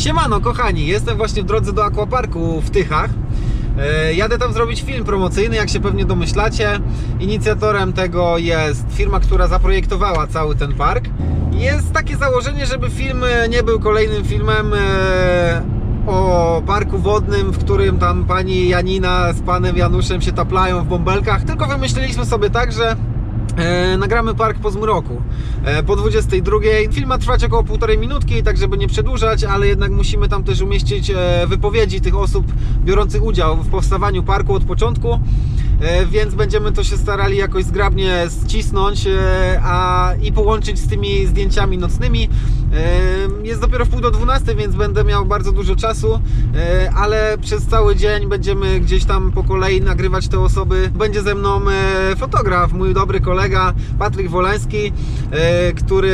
Siemano, kochani, jestem właśnie w drodze do Aquaparku w Tychach. E, Jadę tam zrobić film promocyjny, jak się pewnie domyślacie. Inicjatorem tego jest firma, która zaprojektowała cały ten park. Jest takie założenie, żeby film nie był kolejnym filmem e, o parku wodnym, w którym tam pani Janina z panem Januszem się taplają w bąbelkach, tylko wymyśliliśmy sobie tak, że E, nagramy park po zmroku e, po 22. Film ma trwać około półtorej minutki, tak żeby nie przedłużać, ale jednak musimy tam też umieścić e, wypowiedzi tych osób biorących udział w powstawaniu parku od początku. E, więc będziemy to się starali jakoś zgrabnie ścisnąć e, a, i połączyć z tymi zdjęciami nocnymi. E, Jest dopiero w pół do 12, więc będę miał bardzo dużo czasu, ale przez cały dzień będziemy gdzieś tam po kolei nagrywać te osoby. Będzie ze mną fotograf, mój dobry kolega Patryk Wolański, e, który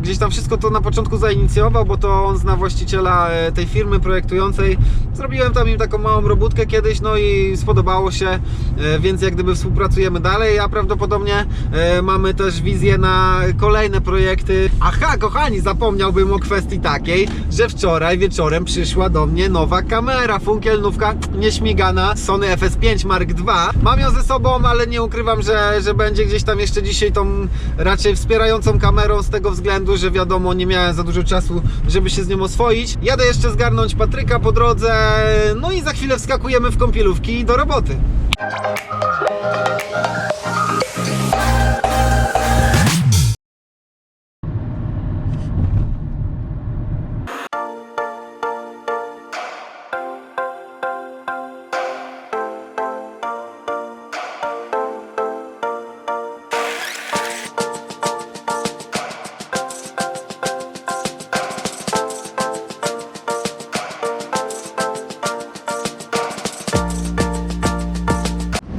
gdzieś tam wszystko to na początku zainicjował, bo to on zna właściciela tej firmy projektującej. Zrobiłem tam im taką małą robótkę kiedyś, no i spodobało się, e, więc jak gdyby współpracujemy dalej, a prawdopodobnie e, mamy też wizję na kolejne projekty. Aha, kochani, zapomniałbym o kwestii takiej, że wczoraj wieczorem przyszła do mnie nowa kamera, funkielnówka nieśmigana Sony FS5 Mark II. Mam ją ze sobą, ale nie ukrywam, że, że będzie gdzieś tam jeszcze dzisiaj tą raczej wspierającą kamerą z tego względu, że wiadomo, nie miałem za dużo czasu, żeby się z nią oswoić. Jadę jeszcze zgarnąć Patryka po drodze, no i za chwilę wskakujemy w kąpielówki do roboty. Thank you.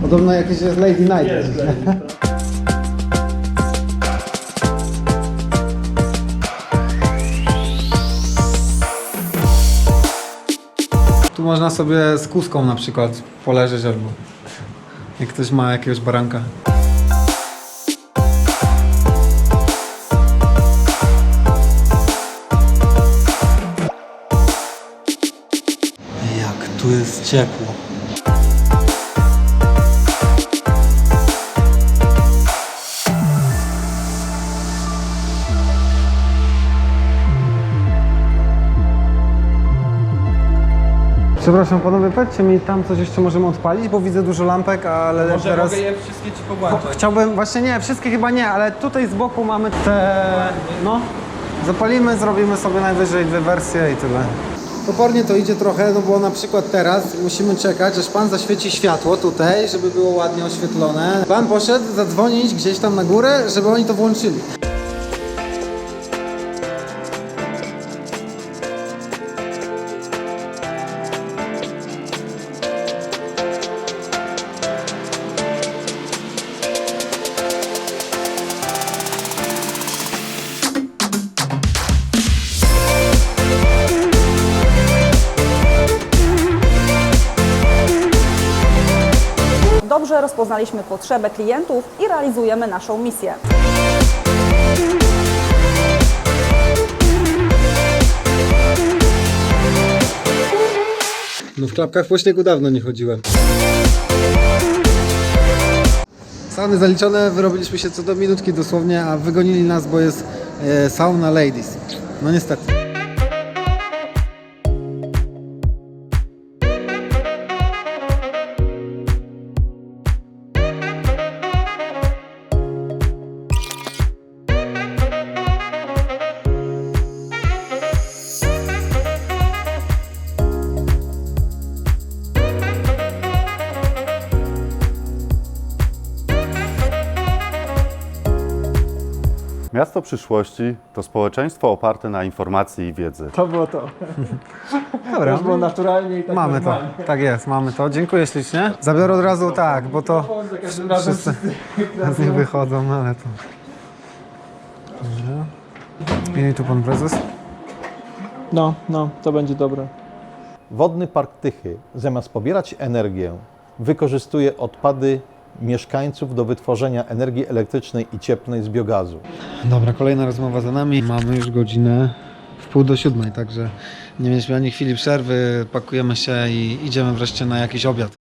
Podobno jakieś jest Lady Night. Tu można sobie z kuską na przykład poleżeć albo jak ktoś ma jakiegoś baranka. Jak tu jest ciepło. Przepraszam panowie, powiedzcie mi tam coś jeszcze możemy odpalić, bo widzę dużo lampek, ale Może teraz... mogę je wszystkie ci powłączać. Chciałbym, właśnie nie, wszystkie chyba nie, ale tutaj z boku mamy te, no, zapalimy, zrobimy sobie najwyżej dwie wersje i tyle. Topornie to idzie trochę, no bo na przykład teraz musimy czekać, aż pan zaświeci światło tutaj, żeby było ładnie oświetlone. Pan poszedł zadzwonić gdzieś tam na górę, żeby oni to włączyli. Rozpoznaliśmy potrzebę klientów i realizujemy naszą misję. No w klapkach po śniegu dawno nie chodziłem. Sauny zaliczone, wyrobiliśmy się co do minutki dosłownie, a wygonili nas, bo jest e, sauna ladies. No niestety. Miasto przyszłości to społeczeństwo oparte na informacji i wiedzy. To było to. Dobra, To było naturalnie i tak mamy to. normalnie. Tak jest, mamy to. Dziękuję ślicznie. Zabiorę od razu tak, bo to Za każdym razem wszyscy z wychodzą, no ale to... Dobrze. I tu pan prezes. No, no, to będzie dobre. Wodny Park Tychy, zamiast pobierać energię, wykorzystuje odpady mieszkańców do wytworzenia energii elektrycznej i cieplnej z biogazu. Dobra, kolejna rozmowa za nami. Mamy już godzinę pół do siódmej, także nie mieliśmy ani chwili przerwy, pakujemy się i idziemy wreszcie na jakiś obiad.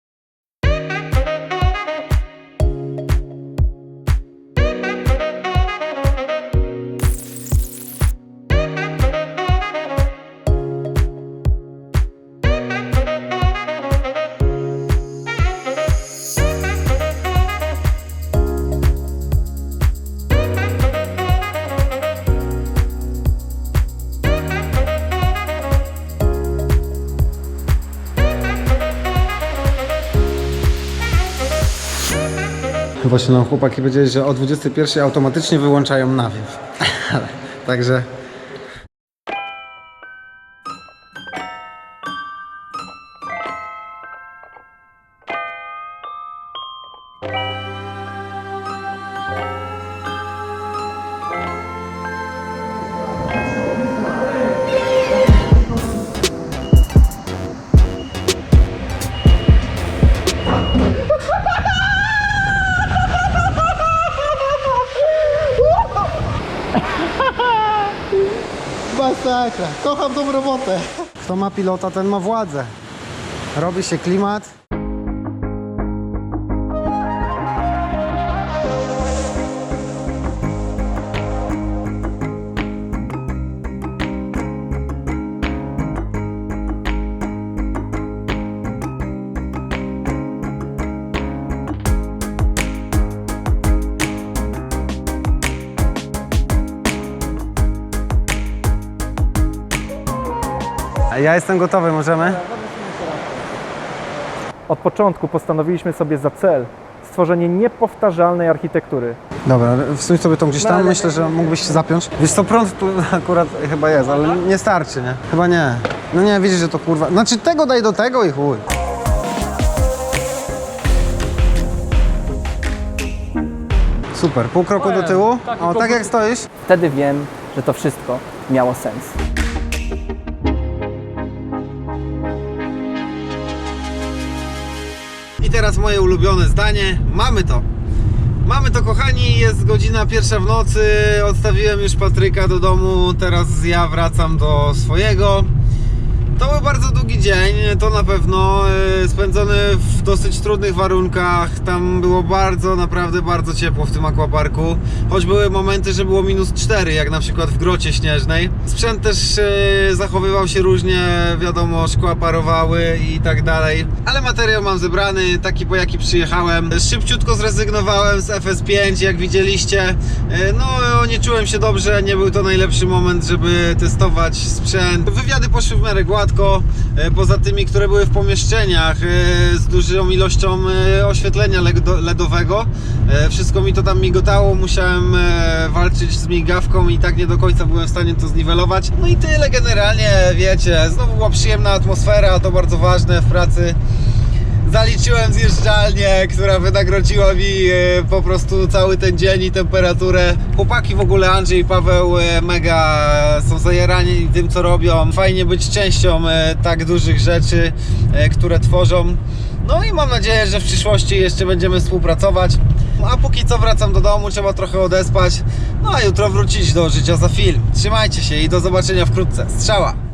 Właśnie nam chłopaki powiedzieli, że o 21 automatycznie wyłączają nawiew. Także Masakra. Kocham tą robotę. kto ma pilota, ten ma władzę. Robi się klimat. Ja jestem gotowy, możemy? Od początku postanowiliśmy sobie za cel stworzenie niepowtarzalnej architektury. Dobra, wsuń sobie tą gdzieś tam, myślę, że mógłbyś się zapiąć. Wiesz co, prąd tu akurat chyba jest, ale nie starczy, nie? Chyba nie. No nie, widzisz, że to kurwa... Znaczy tego daj do tego i chuj. Super, pół kroku do tyłu. O, tak jak stoisz. Wtedy wiem, że to wszystko miało sens. I teraz moje ulubione zdanie. Mamy to. Mamy to, kochani. Jest godzina pierwsza w nocy. Odstawiłem już Patryka do domu. Teraz ja wracam do swojego. To był bardzo długi dzień, to na pewno. e, Spędzony w dosyć trudnych warunkach. Tam było bardzo, naprawdę bardzo ciepło w tym akwaparku. Choć były momenty, że było minus 4, jak na przykład w grocie śnieżnej. Sprzęt też e, zachowywał się różnie, wiadomo, szkła parowały i tak dalej. Ale materiał mam zebrany, taki po jaki przyjechałem. Szybciutko zrezygnowałem z FS5, jak widzieliście. E, No, nie czułem się dobrze, nie był to najlepszy moment, żeby testować sprzęt. Wywiady poszły w miarę gładko, e, poza tymi, które były w pomieszczeniach e, z dużą ilością e, oświetlenia ledo- LEDowego. E, Wszystko mi to tam migotało, musiałem e, walczyć z migawką i tak nie do końca byłem w stanie to zniwelować. No i tyle generalnie, wiecie, znowu była przyjemna atmosfera, to bardzo ważne w pracy. Zaliczyłem zjeżdżalnię, która wynagrodziła mi po prostu cały ten dzień i temperaturę. Chłopaki w ogóle, Andrzej i Paweł, mega są zajarani tym, co robią. Fajnie być częścią tak dużych rzeczy, które tworzą. No i mam nadzieję, że w przyszłości jeszcze będziemy współpracować. A póki co wracam do domu, trzeba trochę odespać. No a jutro wrócić do życia za film. Trzymajcie się i do zobaczenia wkrótce. Strzała!